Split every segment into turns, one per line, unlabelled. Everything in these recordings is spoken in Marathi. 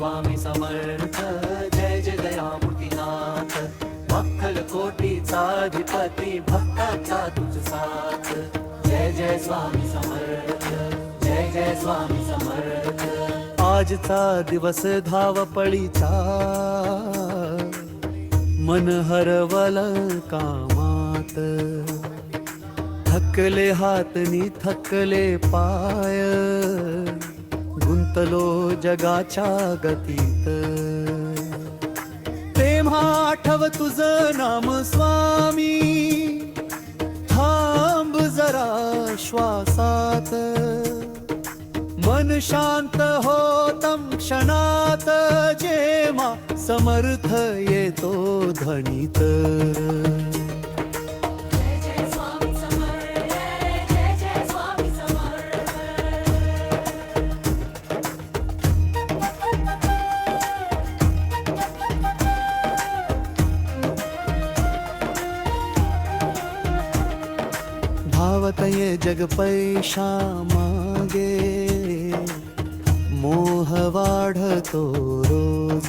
स्वामी समर्थ जय जय दयामूर्तीनाथ. वक्कल कोटीचा अधिपती भक्ताचा तुझ साथ. जय जय स्वामी समर्थ जय जय स्वामी समर्थ. आजचा दिवस धावपळीचा. मन हरवल कामात. थकले हात नि थकले पाय. गुंतलो जगाच्या गतीत. तेव्हा आठव तुझ नाम स्वामी. थांब जरा श्वासात. मन शांत होतम क्षणात. जेमा समर्थ येतो ध्वनीत. धावत ये जग पैशा मागे. मोह वाढतो रोज.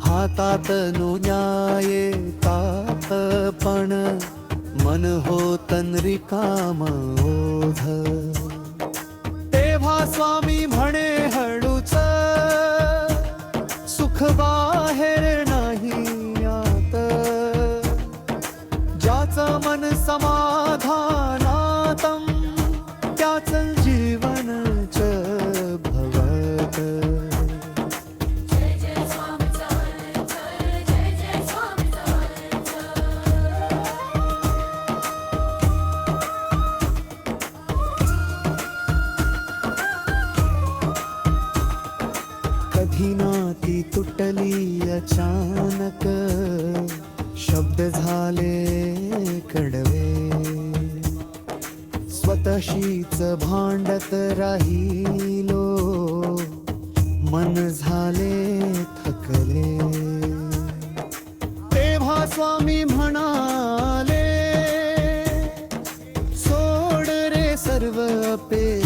हातात न्याये तात पण मन होतन रिकाम ओझ तेव्हा स्वामी म्हणे हळूच
सुखबा
कधी नाती तुटली अचानक. शब्द झाले कडवे. स्वतशीच भांडत राहिलो. मन झाले थकले. तेव्हा स्वामी म्हणाले सोड रे सर्व पे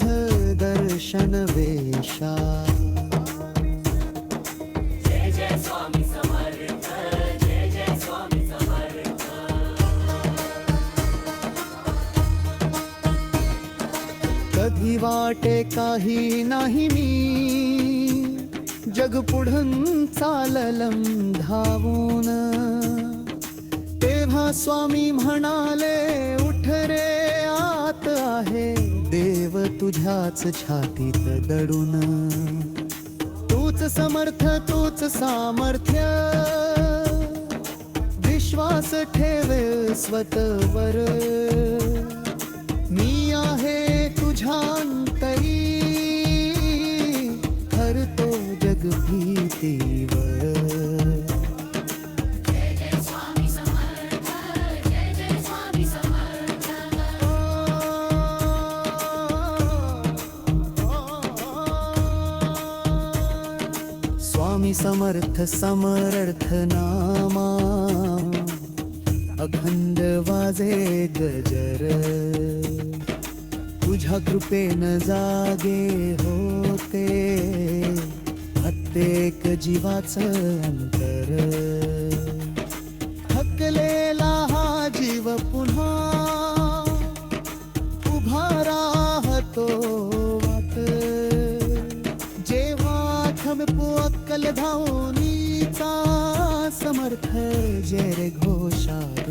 माझ दर्शन वेशा.
जय जय स्वामी समर्थ जय जय स्वामी समर्थ
कधी वाटे काही नाही मी जग पुढून चाललम धावून. तेव्हा स्वामी म्हणाले उठ माझ्याच छातीत दडून. तूच समर्थ तूच सामर्थ्य. विश्वास ठेवे स्वतवर. मी आहे
स्वामी समर्थ
समरर्थ नामा। अखंड वाजे गजर। तुझ्या कृपेन जागे होते। प्रत्येक जीवाचं अंतर। थकलेला धावनीचा समर्थ जय रे घोषार